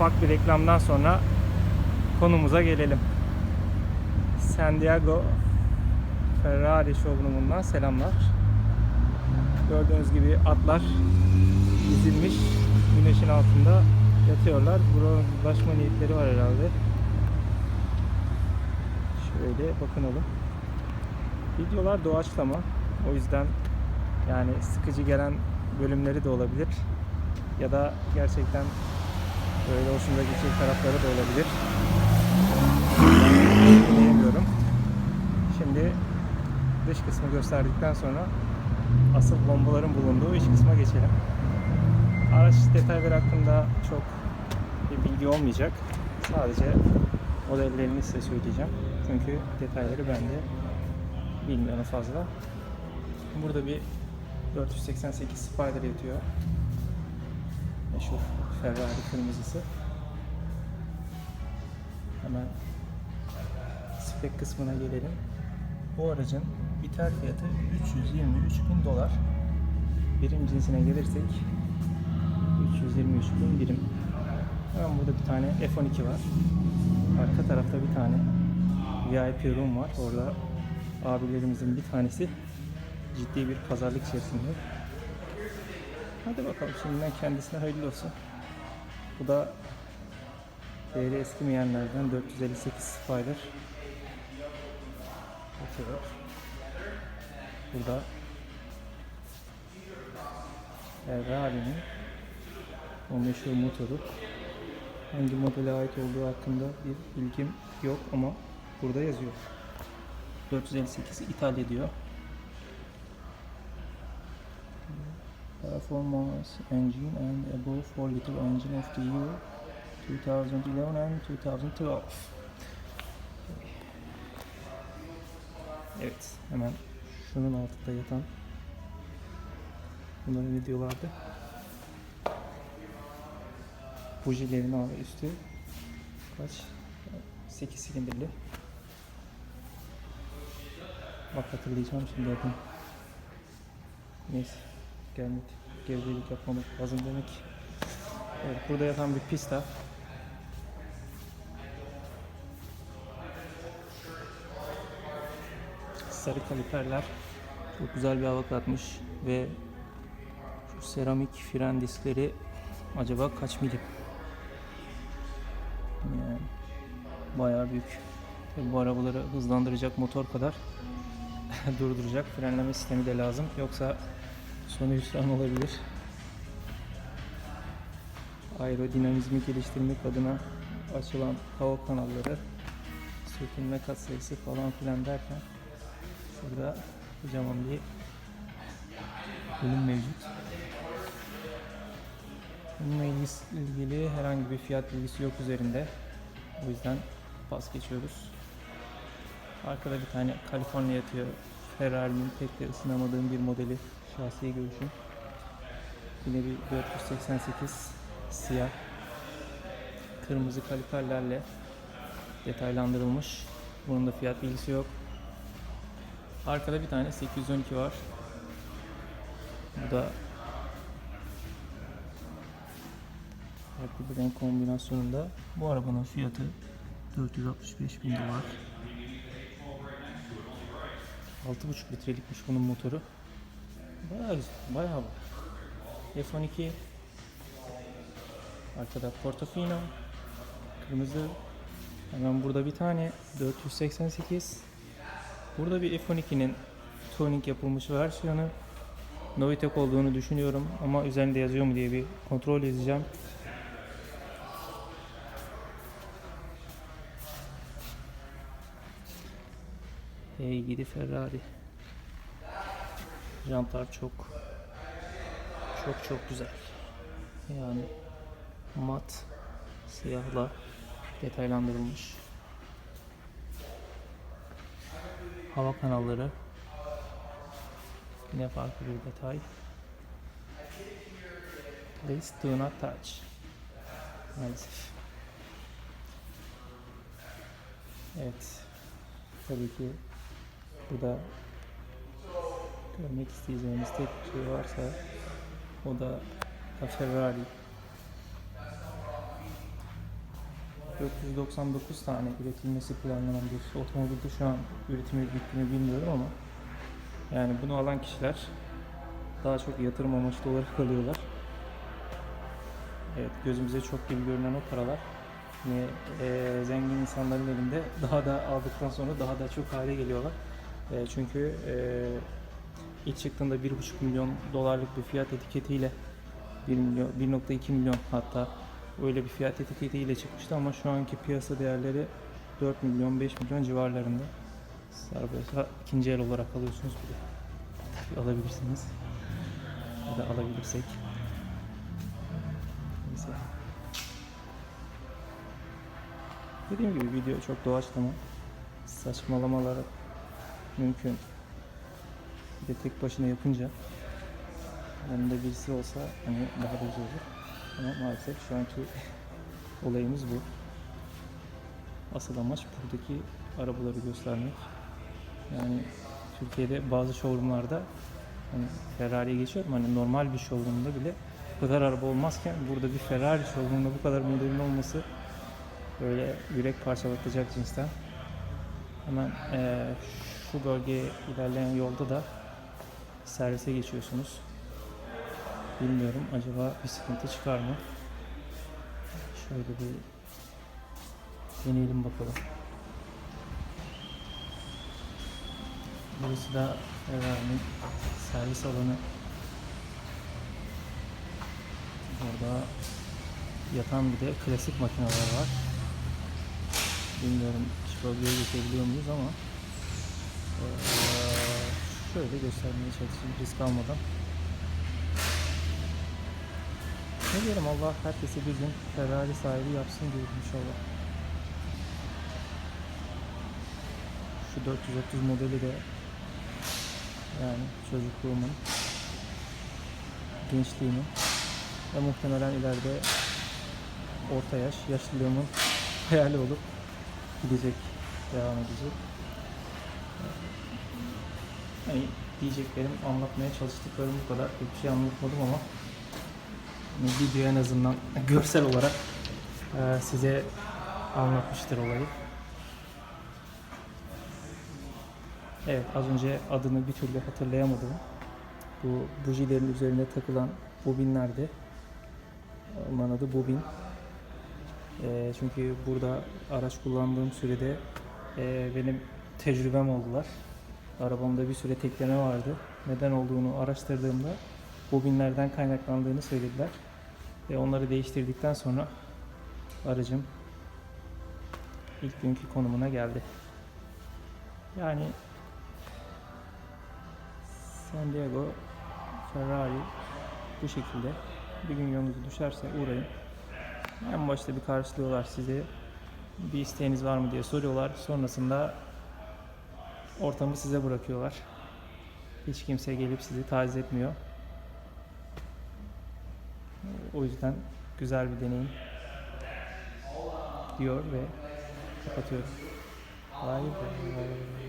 ufak bir reklamdan sonra konumuza gelelim. San Diego Ferrari showroom'undan selamlar. Gördüğünüz gibi atlar dizilmiş güneşin altında yatıyorlar. Bronzlaşma niyetleri var herhalde. Şöyle bakınalım. Videolar doğaçlama. O yüzden yani sıkıcı gelen bölümleri de olabilir. Ya da gerçekten böyle hoşumuza gidecek tarafları da olabilir. Bilemiyorum. Şimdi dış kısmı gösterdikten sonra asıl bombaların bulunduğu iç kısma geçelim. Araç detayları hakkında çok bir bilgi olmayacak. Sadece modellerini size söyleyeceğim. Çünkü detayları ben de bilmiyorum fazla. Burada bir 488 Spider yatıyor. Meşhur Ferrari kırmızısı. Hemen spek kısmına gelelim. Bu aracın biter fiyatı 323 bin dolar. Birim cinsine gelirsek 323 bin birim. Hemen burada bir tane F12 var. Arka tarafta bir tane VIP room var. Orada abilerimizin bir tanesi ciddi bir pazarlık içerisinde. Hadi bakalım şimdiden kendisine hayırlı olsun. Bu da değeri eskimeyenlerden 458 Spider. Oturuyor. Burada Ferrari'nin o meşhur motoru. Hangi modele ait olduğu hakkında bir bilgim yok ama burada yazıyor. 458 ithal ediyor. Performance engine and above 4 liter engine of the year 2011 and 2012. Evet, hemen şunun altında yatan bunları ne diyorlardı? Bujilerin abi üstü kaç? 8 silindirli. Bak hatırlayacağım şimdi adını. Neyse. Gelmedi. Gevrelik yapmamak lazım demek. Evet, burada yatan bir pista. Sarı kaliperler. Çok güzel bir hava katmış ve şu seramik fren diskleri acaba kaç milim? Yani bayağı büyük. Tabii bu arabaları hızlandıracak motor kadar durduracak frenleme sistemi de lazım. Yoksa sonu hüsran olabilir. Aerodinamizmi geliştirmek adına açılan hava kanalları, sürtünme katsayısı falan filan derken şurada kocaman bir bölüm mevcut. Bununla ilgili herhangi bir fiyat bilgisi yok üzerinde. O yüzden pas geçiyoruz. Arkada bir tane California yatıyor. Ferrari'nin pek de ısınamadığım bir modeli. Şahsi görüşüm. Yine bir 488 siyah. Kırmızı kaliperlerle detaylandırılmış. Bunun da fiyat bilgisi yok. Arkada bir tane 812 var. Bu da farklı bir renk kombinasyonunda. Bu arabanın fiyatı 465 bin dolar. 6,5 litrelikmiş bunun motoru. Bayağı güzel, bayağı var. F12 Arkada Portofino Kırmızı Hemen burada bir tane 488 Burada bir F12'nin tuning yapılmış versiyonu Novitec olduğunu düşünüyorum ama üzerinde yazıyor mu diye bir kontrol edeceğim. Hey gidi Ferrari. Jantlar çok çok çok güzel. Yani mat siyahla detaylandırılmış. Hava kanalları yine farklı bir detay. Please do not touch. Maalesef. Evet. Tabii ki burada görmek isteyeceğimiz tek bir şey varsa o da Ferrari 499 tane üretilmesi planlanan bir otomobilde şu an üretimi bittiğini bilmiyorum ama yani bunu alan kişiler daha çok yatırım amaçlı olarak alıyorlar. Evet gözümüze çok gibi görünen o paralar yine eee, zengin insanların elinde daha da aldıktan sonra daha da çok hale geliyorlar. Eee, çünkü eee ilk çıktığında 1,5 milyon dolarlık bir fiyat etiketiyle 1 milyon 1.2 milyon hatta öyle bir fiyat etiketiyle çıkmıştı ama şu anki piyasa değerleri 4 milyon 5 milyon civarlarında. Serbest ikinci el olarak alıyorsunuz bir de. Tabii alabilirsiniz. Ya da alabilirsek. Neyse. Dediğim gibi video çok doğaçlama. Saçmalamalar mümkün. Bir de tek başına yapınca yanında birisi olsa hani daha da güzel olur. Ama maalesef şu anki olayımız bu. Asıl amaç buradaki arabaları göstermek. Yani Türkiye'de bazı showroomlarda hani Ferrari'ye geçiyorum hani normal bir showroomda bile bu kadar araba olmazken burada bir Ferrari showroomunda bu kadar modelin olması böyle yürek parçalatacak cinsten. Hemen eee, şu bölgeye ilerleyen yolda da servise geçiyorsunuz. Bilmiyorum acaba bir sıkıntı çıkar mı? Şöyle bir deneyelim bakalım. Burası da Ferrari'nin servis alanı. Burada yatan bir de klasik makineler var. Bilmiyorum hiç bölgeye geçebiliyor muyuz ama şöyle göstermeye çalışayım risk almadan. Ne diyelim Allah herkese bir gün Ferrari sahibi yapsın diyorum inşallah. Şu 430 modeli de yani çocukluğumun, gençliğimin ve muhtemelen ileride orta yaş, yaşlılığımın hayali olup gidecek, devam edecek. Hani diyeceklerim, anlatmaya çalıştıklarım bu kadar. Pek şey anlatmadım ama video en azından görsel olarak e, size anlatmıştır olayı. Evet az önce adını bir türlü hatırlayamadım. Bu bujilerin üzerine takılan bobinlerde onların adı bobin. E, çünkü burada araç kullandığım sürede e, benim tecrübem oldular. Arabamda bir süre tekleme vardı. Neden olduğunu araştırdığımda bobinlerden kaynaklandığını söylediler. Ve onları değiştirdikten sonra aracım ilk günkü konumuna geldi. Yani San Diego Ferrari bu şekilde bir gün yolunuza düşerse uğrayın. En başta bir karşılıyorlar sizi. Bir isteğiniz var mı diye soruyorlar. Sonrasında ortamı size bırakıyorlar. Hiç kimse gelip sizi taciz etmiyor. O yüzden güzel bir deneyim diyor ve kapatıyorum. Vay be.